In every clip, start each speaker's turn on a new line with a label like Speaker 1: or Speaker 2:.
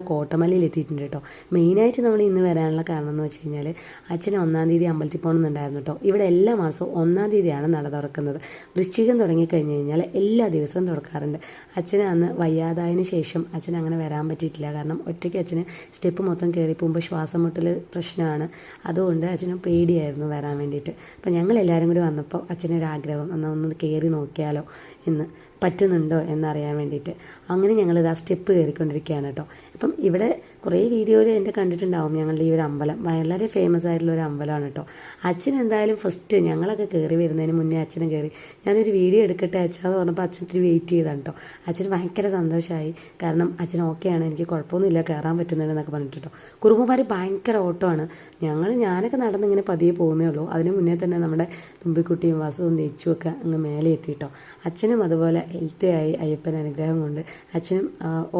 Speaker 1: കോട്ടമലയിൽ എത്തിയിട്ടുണ്ട് കേട്ടോ മെയിനായിട്ട് നമ്മൾ ഇന്ന് വരാനുള്ള കാരണം എന്ന് വെച്ച് കഴിഞ്ഞാൽ അച്ഛനെ ഒന്നാം തീയതി അമ്പലത്തിൽ പോകണമെന്നുണ്ടായിരുന്നു കേട്ടോ ഇവിടെ എല്ലാ മാസവും ഒന്നാം തീയതിയാണ് നട തുറക്കുന്നത്. വൃശ്ചികം തുടങ്ങിക്കഴിഞ്ഞ് കഴിഞ്ഞാൽ എല്ലാ ദിവസവും തുറക്കാറുണ്ട്. അച്ഛന് അന്ന് വയ്യാതായതിന് ശേഷം അച്ഛൻ അങ്ങനെ വരാൻ പറ്റിയിട്ടില്ല. കാരണം ഒറ്റയ്ക്ക് അച്ഛന് സ്റ്റെപ്പ് മൊത്തം കയറി പോകുമ്പോൾ ശ്വാസം മുട്ടൽ പ്രശ്നമാണ്. അതുകൊണ്ട് അച്ഛന് പേടിയായിരുന്നു വരാൻ വേണ്ടിയിട്ട്. അപ്പോൾ ഞങ്ങൾ എല്ലാവരും കൂടി വന്നപ്പോൾ അച്ഛനൊരാഗ്രഹം എന്നാൽ ഒന്ന് കയറി നോക്കിയാലോ എന്ന്. പറ്റുന്നുണ്ടോ എന്നറിയാൻ വേണ്ടിയിട്ട്. അങ്ങനെ ഞങ്ങളിത് ആ സ്റ്റെപ്പ് കയറിക്കൊണ്ടിരിക്കുകയാണ് കേട്ടോ. അപ്പം ഇവിടെ കുറേ വീഡിയോയിൽ എന്റെ കണ്ടിട്ടുണ്ടാവും. ഞങ്ങളുടെ ഈ ഒരു അമ്പലം. വളരെ ഫേമസ് ആയിട്ടുള്ള ഒരു അമ്പലമാണ് കേട്ടോ അച്ഛൻ എന്തായാലും ഫസ്റ്റ് ഞങ്ങളൊക്കെ കയറി വരുന്നതിന് മുന്നേ അച്ഛനും കയറി ഞാനൊരു വീഡിയോ എടുക്കട്ടെ അച്ഛാന്ന് പറഞ്ഞപ്പോൾ അച്ഛൻ ഇത്തിരി വെയിറ്റ് ചെയ്താണ് കേട്ടോ അച്ഛന് ഭയങ്കര സന്തോഷമായി കാരണം അച്ഛൻ ഓക്കെയാണ് എനിക്ക് കുഴപ്പമൊന്നുമില്ല. കയറാൻ പറ്റുന്നുണ്ടെന്നൊക്കെ പറഞ്ഞിട്ട് കേട്ടോ കുറുമ്പന്മാർ ഭയങ്കര ഓട്ടമാണ് ഞങ്ങൾ ഞാനൊക്കെ നടന്ന് ഇങ്ങനെ പതിയെ പോകുന്നേ ഉള്ളൂ. അതിന് മുന്നേ തന്നെ നമ്മുടെ തുമ്പിക്കുട്ടിയും വാസവും നെച്ചും ഒക്കെ അങ്ങ് മേലെ എത്തിയിട്ടോ അച്ഛനും അതുപോലെ ഹെൽത്തി ആയി. അയ്യപ്പൻ അനുഗ്രഹം കൊണ്ട് അച്ഛനും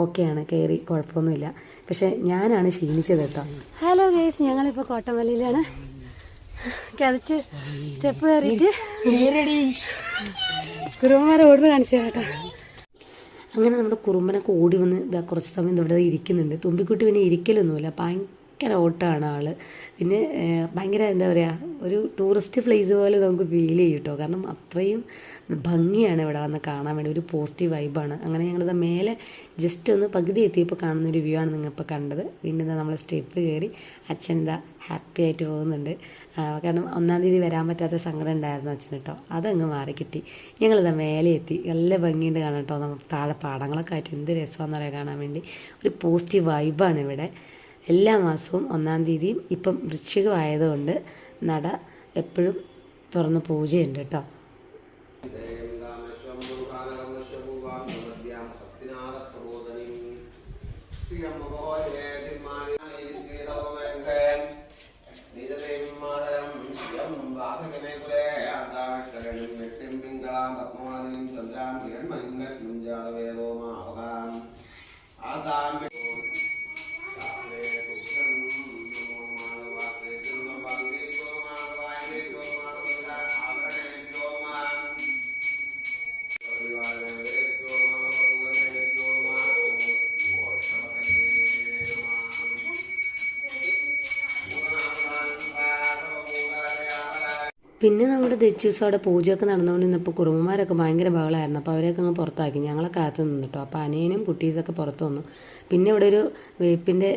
Speaker 1: ഓക്കെയാണ് കയറി കുഴപ്പമൊന്നുമില്ല. പക്ഷേ ഞാനാണ് ക്ഷീണിച്ചത് കേട്ടോ. ഹലോ ഗേസ് ഞങ്ങളിപ്പോൾ കോട്ടമലയിലാണ്. കിതച്ച് സ്റ്റെപ്പ് കയറിയിട്ട് കുറുമ്പനെ ഓടുന്ന കാണിച്ചു കേട്ടോ. അങ്ങനെ നമ്മുടെ കുറുമ്പനൊക്കെ ഓടി വന്ന് കുറച്ച് സമയം ഇവിടെ ഇരിക്കുന്നുണ്ട്. തുമ്പിക്കുട്ടി പിന്നെ ഇരിക്കലൊന്നുമില്ല. ഭയങ്കര ഓട്ടമാണ് ആൾ പിന്നെ ഭയങ്കര എന്താ പറയുക ഒരു ടൂറിസ്റ്റ് പ്ലേസ് പോലെ നമുക്ക് ഫീൽ ചെയ്യും കേട്ടോ കാരണം അത്രയും ഭംഗിയാണ് ഇവിടെ വന്ന് കാണാൻ വേണ്ടി. ഒരു പോസിറ്റീവ് വൈബാണ് അങ്ങനെ ഞങ്ങളിത് മേലെ ജസ്റ്റ് ഒന്ന് പകുതി എത്തിയപ്പോൾ കാണുന്ന ഒരു വ്യൂ ആണ് നിങ്ങൾ ഇപ്പോൾ കണ്ടത്. പിന്നെ നമ്മൾ സ്റ്റെപ്പ് കയറി അച്ഛൻ എന്താ ഹാപ്പി ആയിട്ട് പോകുന്നുണ്ട്. കാരണം ഒന്നാം തീയതി വരാൻ പറ്റാത്ത സങ്കടം ഉണ്ടായിരുന്നു അച്ഛൻ കേട്ടോ അതങ്ങ് മാറി കിട്ടി. ഞങ്ങളിതാ മേലെ എത്തി. നല്ല ഭംഗിയുണ്ട് കാണാം കേട്ടോ നമുക്ക് താഴെ പാടങ്ങളൊക്കെ ആയിട്ട് എന്ത് രസമാണെന്ന് പറയാൻ കാണാൻ വേണ്ടി. ഒരു പോസിറ്റീവ് വൈബാണ് ഇവിടെ. എല്ലാ മാസവും ഒന്നാം തീയതിയും ഇപ്പം വൃശ്ചികമായതുകൊണ്ട് നട എപ്പോഴും തുറന്ന് പൂജയുണ്ട് കേട്ടോ പിന്നെ നമ്മുടെ അവിടെ പൂജയൊക്കെ നടന്നുകൊണ്ട് നിന്നപ്പോൾ കുറുമ്മമാരൊക്കെ ഭയങ്കര ബഹളമായിരുന്നു അപ്പോൾ അവരെയൊക്കെ അങ്ങ് പുറത്താക്കി. ഞങ്ങളെ കാത്തു നിന്നു കേട്ടോ അപ്പോൾ അനിയനും കുട്ടീസൊക്കെ പുറത്ത് വന്നു. പിന്നെ ഇവിടെ ഒരു വേപ്പിന്റെ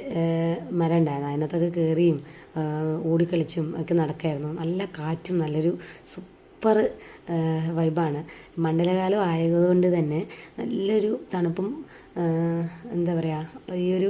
Speaker 1: മരം ഉണ്ടായിരുന്നു. അതിനകത്തൊക്കെ കയറിയും ഓടിക്കളിച്ചും ഒക്കെ നടക്കായിരുന്നു. നല്ല കാറ്റും നല്ലൊരു സൂപ്പർ വൈബാണ്. മണ്ഡലകാലം ആയതുകൊണ്ട് തന്നെ നല്ലൊരു തണുപ്പും എന്താ പറയുക ഈ ഒരു